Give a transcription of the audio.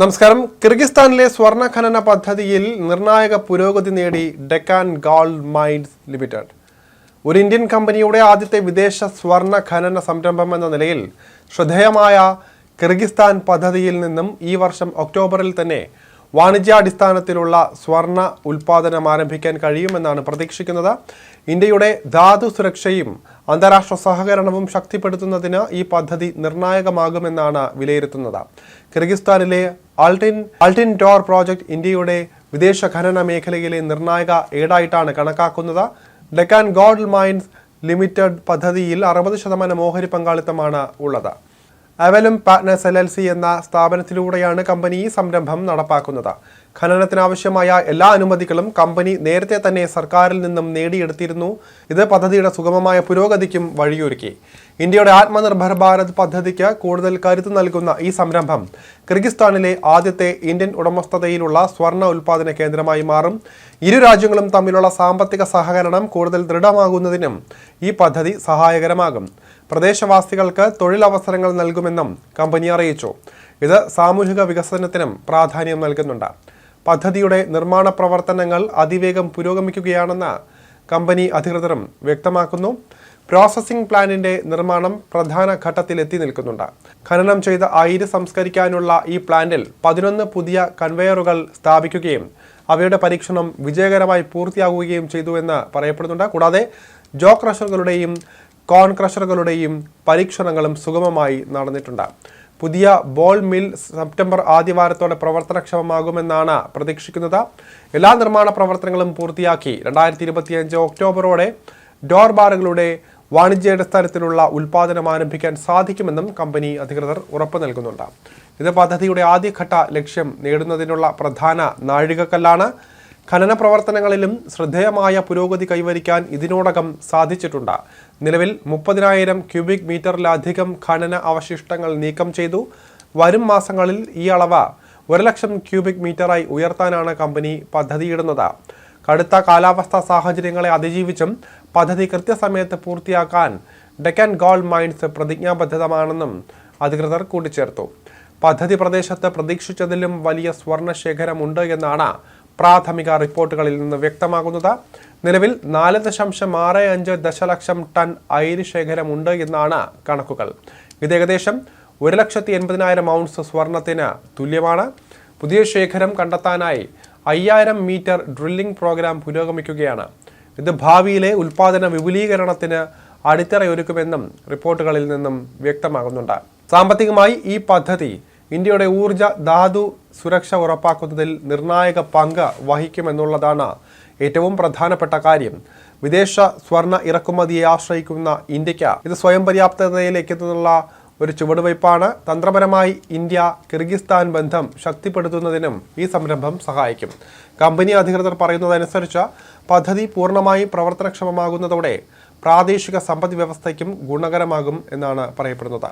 നമസ്കാരം. കിർഗിസ്ഥാനിലെ സ്വർണ ഖനന പദ്ധതിയിൽ നിർണായക പുരോഗതി നേടി ഡെക്കാൻ ഗോൾഡ് മൈൻസ് ലിമിറ്റഡ്. ഒരു ഇന്ത്യൻ കമ്പനിയുടെ ആദ്യത്തെ വിദേശ സ്വർണ ഖനന സംരംഭം എന്ന നിലയിൽ ശ്രദ്ധേയമായ കിർഗിസ്ഥാൻ പദ്ധതിയിൽ നിന്നും ഈ വർഷം ഒക്ടോബറിൽ തന്നെ വാണിജ്യാടിസ്ഥാനത്തിലുള്ള സ്വർണ ഉൽപാദനം ആരംഭിക്കാൻ കഴിയുമെന്നാണ് പ്രതീക്ഷിക്കുന്നത്. ഇന്ത്യയുടെ ധാതു സുരക്ഷയും അന്താരാഷ്ട്ര സഹകരണവും ശക്തിപ്പെടുത്തുന്നതിന് ഈ പദ്ധതി നിർണായകമാകുമെന്നാണ് വിലയിരുത്തുന്നത്. കിർഗിസ്ഥാനിലെ ആൾട്ടിൻ ആൾട്ടിൻ ടോർ പ്രോജക്റ്റ് ഇന്ത്യയുടെ വിദേശ ഖനന മേഖലയിലെ നിർണായക ഏടായിട്ടാണ് കണക്കാക്കുന്നത്. ഡെക്കാൻ ഗോൾഡ് മൈൻസ് ലിമിറ്റഡ് പദ്ധതിയിൽ അറുപത് ശതമാനം ഓഹരി പങ്കാളിത്തമാണ് ഉള്ളത്. അവലും പാറ്റ്നസ് എൽ എൽ സി എന്ന സ്ഥാപനത്തിലൂടെയാണ് കമ്പനി ഈ സംരംഭം നടപ്പാക്കുന്നത്. ഖനനത്തിനാവശ്യമായ എല്ലാ അനുമതികളും കമ്പനി നേരത്തെ തന്നെ സർക്കാരിൽ നിന്നും നേടിയെടുത്തിരുന്നു. ഇത് പദ്ധതിയുടെ സുഗമമായ പുരോഗതിക്കും വഴിയൊരുക്കി. ഇന്ത്യയുടെ ആത്മനിർഭർ ഭാരത് പദ്ധതിക്ക് കൂടുതൽ കരുത്ത് നൽകുന്ന ഈ സംരംഭം കിർഗിസ്ഥാനിലെ ആദ്യത്തെ ഇന്ത്യൻ ഉടമസ്ഥതയിലുള്ള സ്വർണ ഉൽപാദന കേന്ദ്രമായി മാറും. ഇരു രാജ്യങ്ങളും തമ്മിലുള്ള സാമ്പത്തിക സഹകരണം കൂടുതൽ ദൃഢമാകുന്നതിനും ഈ പദ്ധതി സഹായകരമാകും. പ്രദേശവാസികൾക്ക് തൊഴിലവസരങ്ങൾ നൽകുമെന്നും കമ്പനി അറിയിച്ചു. ഇത് സാമൂഹിക വികസനത്തിനും പ്രാധാന്യം നൽകുന്നുണ്ട്. പദ്ധതിയുടെ നിർമ്മാണ പ്രവർത്തനങ്ങൾ അതിവേഗം പുരോഗമിക്കുകയാണെന്ന് കമ്പനി അധികൃതരും വ്യക്തമാക്കുന്നു. പ്രോസസ്സിംഗ് പ്ലാന്റിന്റെ നിർമ്മാണം പ്രധാന ഘട്ടത്തിൽ എത്തി നിൽക്കുന്നുണ്ട്. ഖനനം ചെയ്ത അയിര് സംസ്കരിക്കാനുള്ള ഈ പ്ലാന്റിൽ പതിനൊന്ന് പുതിയ കൺവെയറുകൾ സ്ഥാപിക്കുകയും അവയുടെ പരീക്ഷണം വിജയകരമായി പൂർത്തിയാകുകയും ചെയ്തു എന്ന് പറയപ്പെടുന്നുണ്ട്. കൂടാതെ ജോ ക്രഷറുകളുടെയും കോൺ ക്രഷറുകളുടെയും പരീക്ഷണങ്ങളും സുഗമമായി നടന്നിട്ടുണ്ട്. പുതിയ ബോൾ മിൽ സെപ്റ്റംബർ ആദ്യവാരത്തോടെ പ്രവർത്തനക്ഷമമാകുമെന്നാണ് പ്രതീക്ഷിക്കുന്നത്. എല്ലാ നിർമ്മാണ പ്രവർത്തനങ്ങളും പൂർത്തിയാക്കി രണ്ടായിരത്തി ഇരുപത്തിയഞ്ച് ഒക്ടോബറോടെ ഡോർ ബാറുകളുടെ വാണിജ്യാടിസ്ഥാനത്തിലുള്ള ഉൽപ്പാദനം ആരംഭിക്കാൻ സാധിക്കുമെന്നും കമ്പനി അധികൃതർ ഉറപ്പു നൽകുന്നുണ്ട്. ഇത് പദ്ധതിയുടെ ആദ്യഘട്ട ലക്ഷ്യം നേടുന്നതിനുള്ള പ്രധാന നാഴികക്കല്ലാണ്. ഖനന പ്രവർത്തനങ്ങളിലും ശ്രദ്ധേയമായ പുരോഗതി കൈവരിക്കാൻ ഇതിനോടകം സാധിച്ചിട്ടുണ്ട്. നിലവിൽ മുപ്പതിനായിരം ക്യൂബിക് മീറ്ററിലധികം ഖനന അവശിഷ്ടങ്ങൾ നീക്കം ചെയ്തു. വരും മാസങ്ങളിൽ ഈ അളവ് ഒരു ലക്ഷം ക്യൂബിക് മീറ്ററായി ഉയർത്താനാണ് കമ്പനി പദ്ധതിയിടുന്നത്. കടുത്ത കാലാവസ്ഥാ സാഹചര്യങ്ങളെ അതിജീവിച്ചും പദ്ധതി കൃത്യസമയത്ത് പൂർത്തിയാക്കാൻ ഡെക്കൻ ഗോൾഡ് മൈൻസ് പ്രതിജ്ഞാബദ്ധമാണെന്നും അധികൃതർ കൂട്ടിച്ചേർത്തു. പദ്ധതി പ്രദേശത്ത് പ്രതീക്ഷിച്ചതിലും വലിയ സ്വർണ ശേഖരമുണ്ട് എന്നാണ് പ്രാഥമിക റിപ്പോർട്ടുകളിൽ നിന്ന് വ്യക്തമാകുന്നത്. നിലവിൽ നാല് ദശാംശം ആറ് അഞ്ച് ദശലക്ഷം ടൺ അയിര് ശേഖരമുണ്ട് എന്നാണ് കണക്കുകൾ. ഇത് ഏകദേശം ഒരു ലക്ഷത്തി എൺപതിനായിരം ഔൺസ് സ്വർണത്തിന് തുല്യമാണ്. പുതിയ ശേഖരം കണ്ടെത്താനായി അയ്യായിരം മീറ്റർ ഡ്രില്ലിംഗ് പ്രോഗ്രാം പുരോഗമിക്കുകയാണ്. ഇത് ഭാവിയിലെ ഉൽപാദന വിപുലീകരണത്തിന് അടിത്തറയൊരുക്കുമെന്നും റിപ്പോർട്ടുകളിൽ നിന്നും വ്യക്തമാകുന്നുണ്ട്. സാമ്പത്തികമായി ഈ പദ്ധതി ഇന്ത്യയുടെ ഊർജ ധാതു സുരക്ഷ ഉറപ്പാക്കുന്നതിൽ നിർണായക പങ്ക് വഹിക്കുമെന്നുള്ളതാണ് ഏറ്റവും പ്രധാനപ്പെട്ട കാര്യം. വിദേശ സ്വർണ ഇറക്കുമതിയെ ആശ്രയിക്കുന്ന ഇന്ത്യയ്ക്ക് ഇത് സ്വയം പര്യാപ്തതയിലേക്ക് എത്തുന്നുള്ള ഒരു ചുവടുവയ്പ്പാണ്. തന്ത്രപരമായി ഇന്ത്യ കിർഗിസ്ഥാൻ ബന്ധം ശക്തിപ്പെടുത്തുന്നതിനും ഈ സംരംഭം സഹായിക്കും. കമ്പനി അധികൃതർ പറയുന്നതനുസരിച്ച് പദ്ധതി പൂർണമായി പ്രവർത്തനക്ഷമമാകുന്നതോടെ പ്രാദേശിക സമ്പദ് വ്യവസ്ഥയ്ക്കും ഗുണകരമാകും എന്നാണ് പറയപ്പെടുന്നത്.